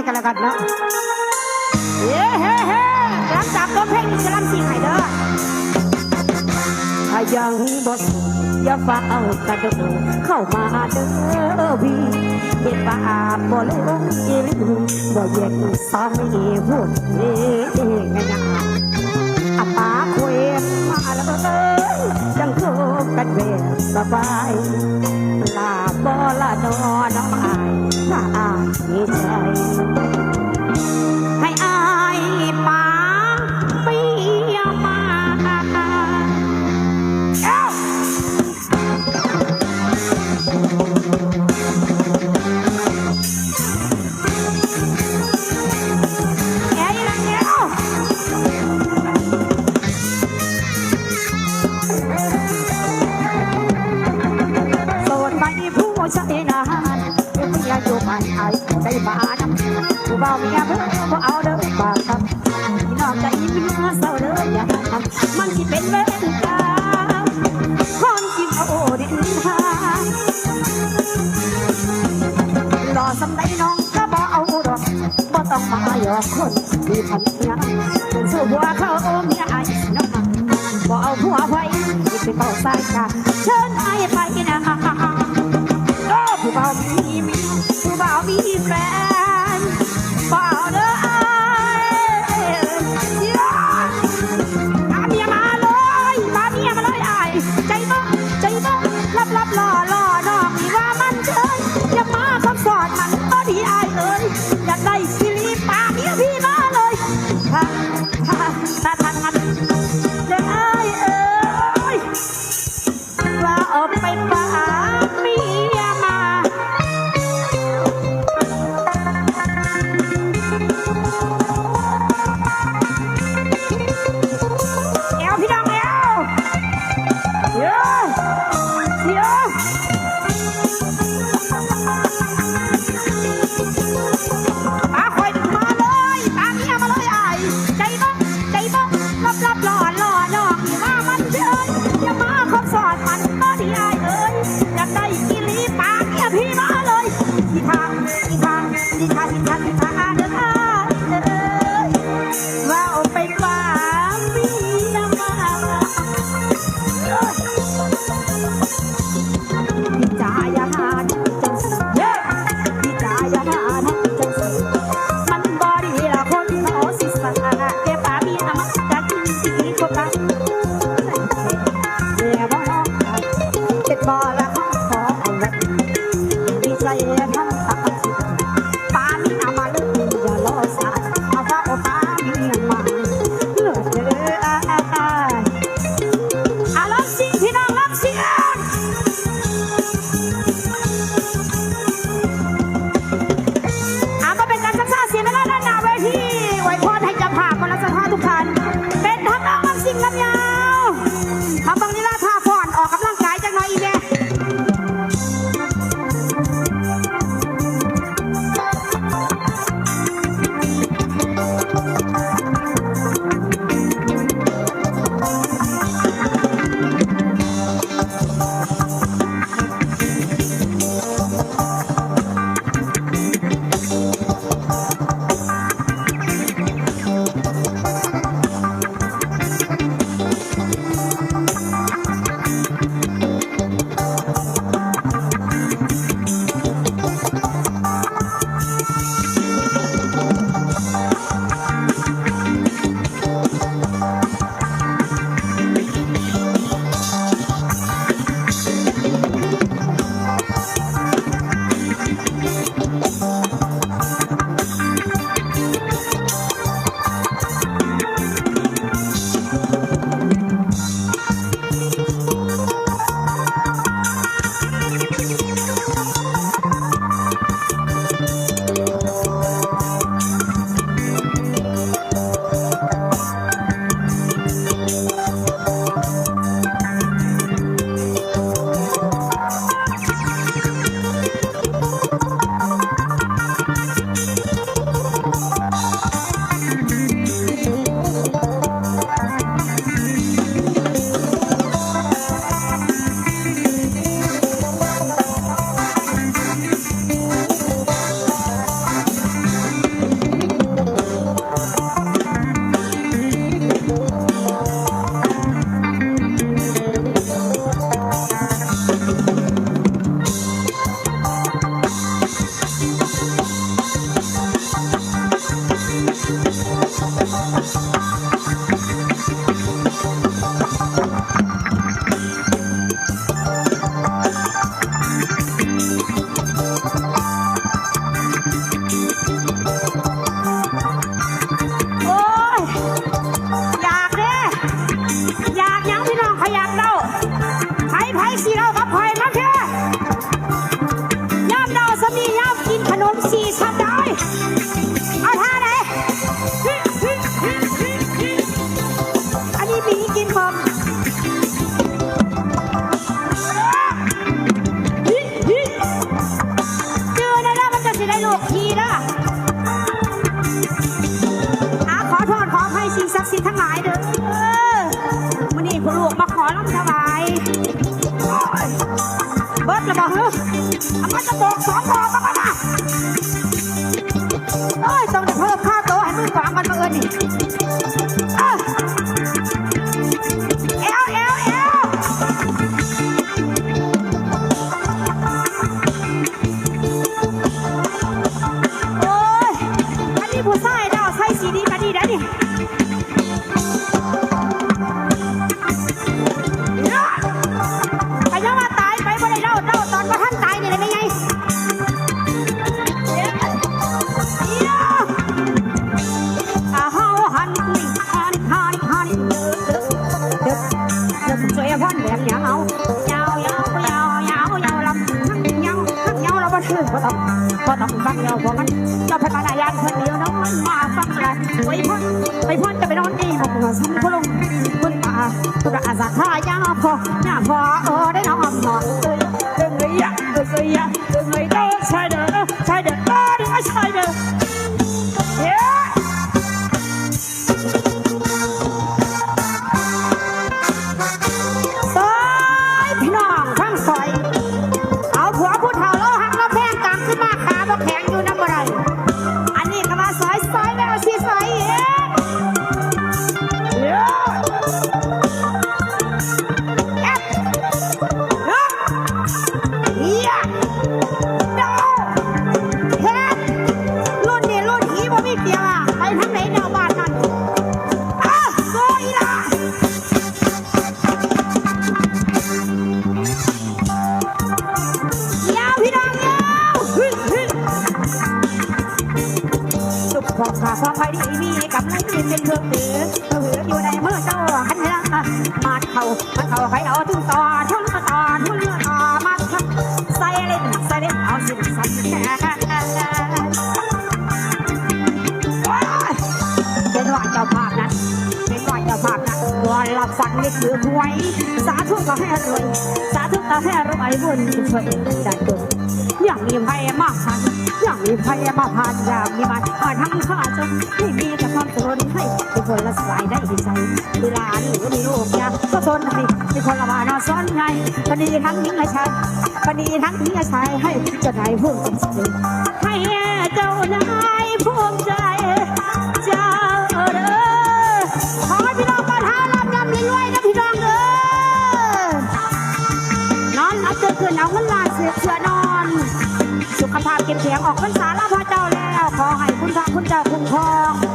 ให้กันแล้วกันนะเฮ้เฮ้เฮ้หลังจากจบเพลงนี้จะรำสิ่งไหนเด้อถ้ายังบ่สอย่าฟ้าเอากระดูกเข้ามาเด้อวีเห็นป่าบ่ลงอีลืมบ่เย็นสางมีหุ่นเองัน สำได้น้องก็บอเอาดอกบ่ต้องมาหยอกคนมีพันเนี่ยสู้บัวเขาโอเมียไอ้น้องบ่เอาหัวไว้ไปเป่าสายชาเชิญไอ้ไปนะก็ผู้เบามีมีผู้เบามีแฟน ไปปะ 太辣 เบิดละบ่เฮ้อเอามันจะบอกสองบอกมาก่อนนะเอ้ย ต้องได้เพิ่มค่าโต๊ะให้มือขวามันมาเอินนี่ ชื่อก็ต้องก็ต้องฟังเราบ่มันเราพัฒนายานคนเดียวน้องมันมาฟังลยไปพ่นไปพ่นจะไปนอนนี่บอกว่าฉันพลงคุณป่าคุณอาสาท่ายาพอหน้าพอเออได้น้องอมหอ เข่ามาเขาใครเอาถึงต่อชนต่อทุนเรือต่อมาใส่เล่นใส่เล่นเอาสิสันแค่เป็นว่าเจ้าภาพนั้นเป็นว่าเจ้าภาพนั้นวอนรับฟังนี่คือหวย สาธุก็ให้รวย สาธุก็ให้รวยบุญช่วยดันดุลอย่างมีภัยมาพัน มีภัยมาพันอย่างมีมันมาทั้งข้าจนไม่มีแต่ความสนให้ทุกคนละสายได้ใจเวลาหนูมีลูกยก็สนให้เป็นคนละมานอซ้อนไงพอดีทั้งหญิงและชายพอดีทั้งหญิงและชายให้เจ้านายภูมิให้เจ้านายภูมิใจเจ้าเด้อขอพี่น้องบ้านหาลำยำรวยๆนะพี่น้องเด้อนอนเอาเจอคืนเอาเงินลาเสือเสือนอน เก็บเสียงออกพรรษาลาพระเจ้าแล้ว ขอให้คุณพระคุณเจ้าคุ้มครอง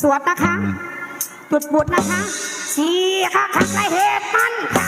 สวดนะคะจุดบุดนะคะสีค่ะคักไรเหตุมันคัก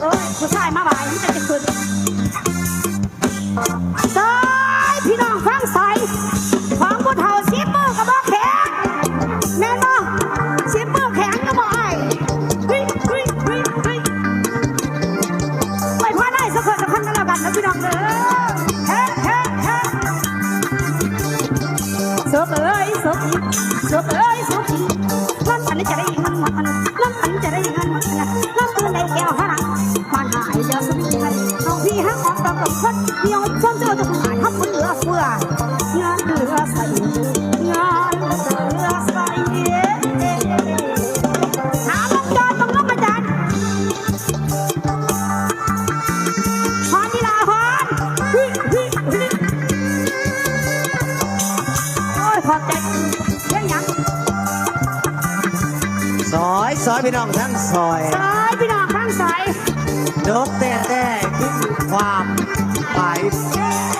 เอ้ยผู้ชายมาบ่ายนี่จะจะขึ้นซอยพี่น้องฟังซอยของผู้เฒ่า ออกดอกกับคนเดียวชนเจอจะหายทับมันเหลือเฟือเงินเหลือใส่งินเหลือใส่หาลงจอดตรงน้ำอาจารย์พรนิลาพรฮิฮิฮิโอ้ยขอบใจเรื่องยังซอยซอยพี่น้องทั้งซอย สายพี่น้องข้างสายยกแต่แต่ขึ้นความ ไป